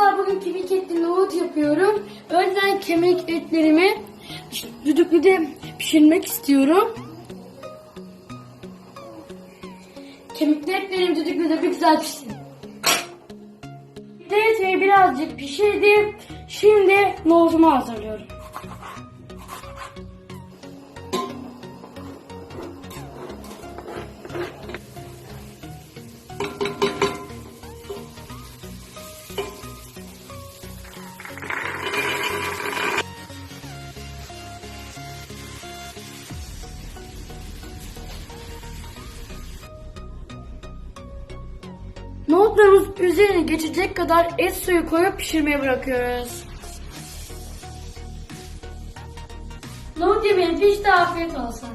Arkadaşlar bugün kemik etli nohut yapıyorum. Önceden kemik etlerimi düdüklüde pişirmek istiyorum. Kemikli etlerim düdüklüde bir güzel pişsin. Etleri birazcık pişirdim. Şimdi nohutumu hazırlıyorum. Nohutlarımız üzerine geçecek kadar et suyu koyup pişirmeye bırakıyoruz. Nohut yemeğin pişti afiyet olsun.